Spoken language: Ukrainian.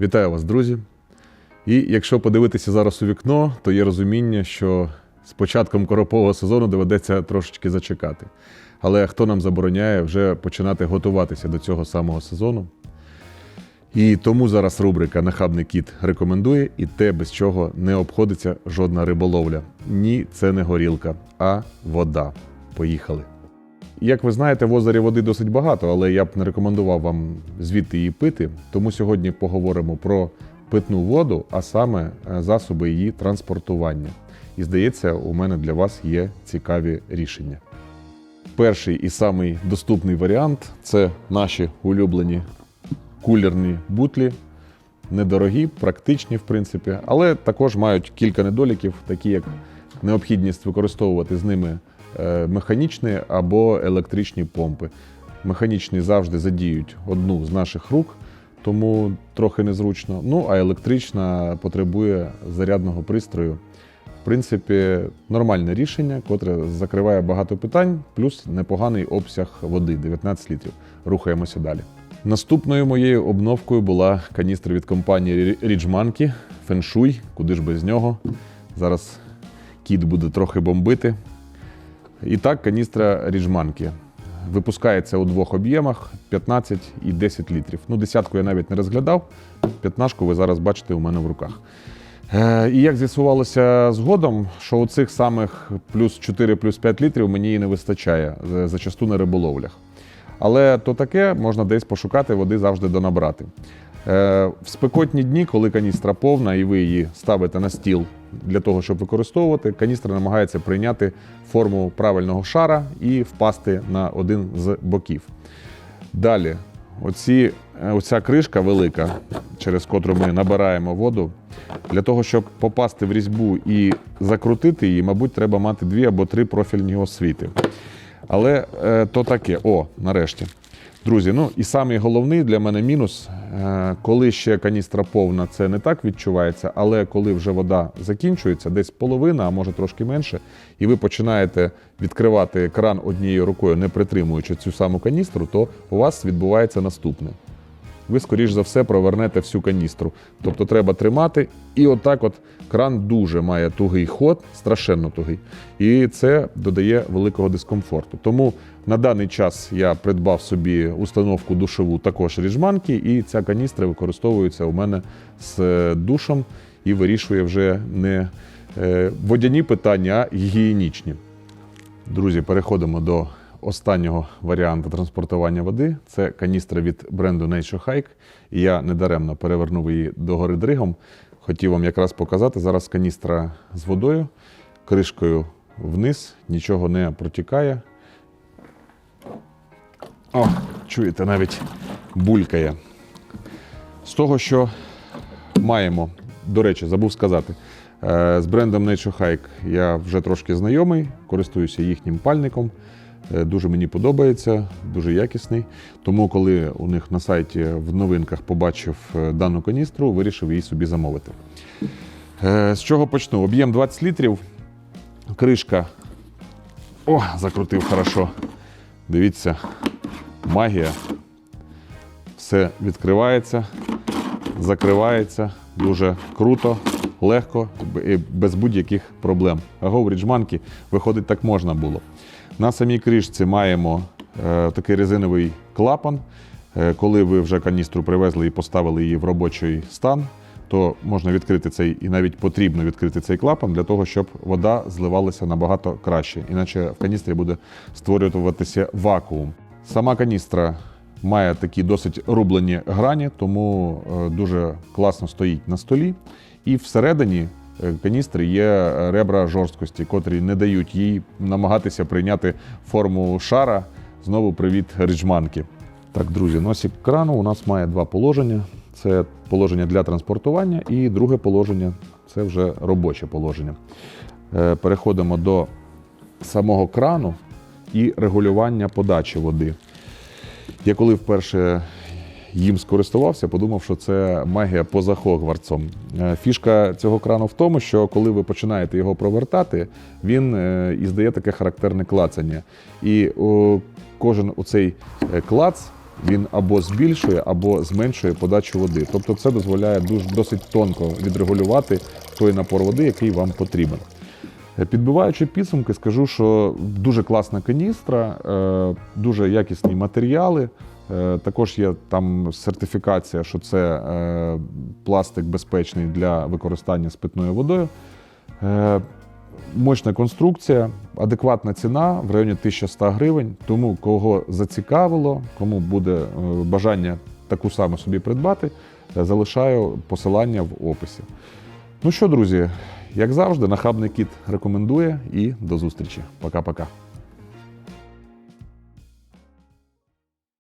Вітаю вас, друзі! І якщо подивитися зараз у вікно, то є розуміння, що з початком коропового сезону доведеться трошечки зачекати. Але хто нам забороняє вже починати готуватися до цього самого сезону? І тому зараз рубрика Нахабний кіт рекомендує і те, без чого не обходиться жодна риболовля. Ні, це не горілка, а вода. Поїхали. Як ви знаєте, в озері води досить багато, але я б не рекомендував вам звідти її пити. Тому сьогодні поговоримо про питну воду, а саме е, засоби її транспортування. І здається, у мене для вас є цікаві рішення. Перший і самий доступний варіант це наші улюблені кулерні бутлі. Недорогі, практичні, в принципі, але також мають кілька недоліків, такі як необхідність використовувати з ними механічні або електричні помпи. Механічні завжди задіють одну з наших рук, тому трохи незручно. Ну а електрична потребує зарядного пристрою. В принципі, нормальне рішення, котре закриває багато питань, плюс непоганий обсяг води 19 літрів. Рухаємося далі. Наступною моєю обновкою була каністра від компанії Monkey Feng куди ж без нього. Зараз кіт буде трохи бомбити. І так, каністра Monkey. Випускається у двох об'ємах 15 і 10 літрів. Ну, десятку я навіть не розглядав, п'ятнашку ви зараз бачите у мене в руках. Е, І як з'ясувалося згодом, що у цих самих плюс 4, плюс 5 літрів мені і не вистачає е, зачасту на риболовлях. Але то таке можна десь пошукати, води завжди донабрати. Е, В спекотні дні, коли каністра повна і ви її ставите на стіл для того, щоб використовувати, каністра намагається прийняти форму правильного шара і впасти на один з боків. Далі, оці, е, оця кришка велика, через котру ми набираємо воду. Для того, щоб попасти в різьбу і закрутити її, мабуть, треба мати дві або три профільні освіти. Але е, то таке, о, нарешті. Друзі, ну і самий головний для мене мінус, е, коли ще каністра повна, це не так відчувається, але коли вже вода закінчується, десь половина, а може трошки менше, і ви починаєте відкривати кран однією рукою, не притримуючи цю саму каністру, то у вас відбувається наступне. Ви, скоріш за все, провернете всю каністру. Тобто треба тримати, і отак от кран дуже має тугий ход, страшенно тугий. І це додає великого дискомфорту. Тому на даний час я придбав собі установку душову також ріжманки, і ця каністра використовується у мене з е, душем і вирішує вже не е, водяні питання, а гігієнічні. Друзі, переходимо до останнього варіанту транспортування води. Це каністра від бренду Nature Hike. І я недаремно перевернув її догори дригом. Хотів вам якраз показати. Зараз каністра з водою, кришкою вниз, нічого не протікає. О, чуєте, навіть булькає. З того, що маємо, до речі, забув сказати. е, З брендом Nature Hike я вже трошки знайомий, користуюся їхнім пальником. Е, Дуже мені подобається, дуже якісний. Тому, коли у них на сайті в новинках побачив е, дану каністру, вирішив її собі замовити. Е, З чого почну? Об'єм 20 літрів, кришка. О, закрутив хорошо. Дивіться, магія. Все відкривається, закривається дуже круто, легко і без будь-яких проблем. В ріджманки виходить так можна було. На самій кришці маємо е, такий резиновий клапан. Е, коли ви вже каністру привезли і поставили її в робочий стан, то можна відкрити цей і навіть потрібно відкрити цей клапан для того, щоб вода зливалася набагато краще, іначе в каністрі буде створюватися вакуум. Сама каністра має такі досить рублені грані, тому е, дуже класно стоїть на столі. І всередині каністри є ребра жорсткості, котрі не дають їй намагатися прийняти форму шара. Знову привіт ріджманки. Так, друзі, носик крану у нас має два положення: це положення для транспортування, і друге положення це вже робоче положення. Е, Переходимо до самого крану і регулювання подачі води. Я коли вперше їм скористувався, подумав, що це магія поза Хогвартсом. Е, Фішка цього крану в тому, що коли ви починаєте його провертати, він е, іздає таке характерне клацання. І кожен оцей е, клац Він або збільшує, або зменшує подачу води. Тобто це дозволяє дуже досить тонко відрегулювати той напор води, який вам потрібен. Підбиваючи підсумки, скажу, що дуже класна каністра, дуже якісні матеріали. Е, Також є там сертифікація, що це е, пластик безпечний для використання з питною водою. Е, Мощна конструкція, адекватна ціна в районі 1100 гривень. Тому кого зацікавило, кому буде бажання таку саму собі придбати, залишаю посилання в описі. Ну що, друзі, як завжди, нахабний кіт рекомендує і до зустрічі. Пока-пока.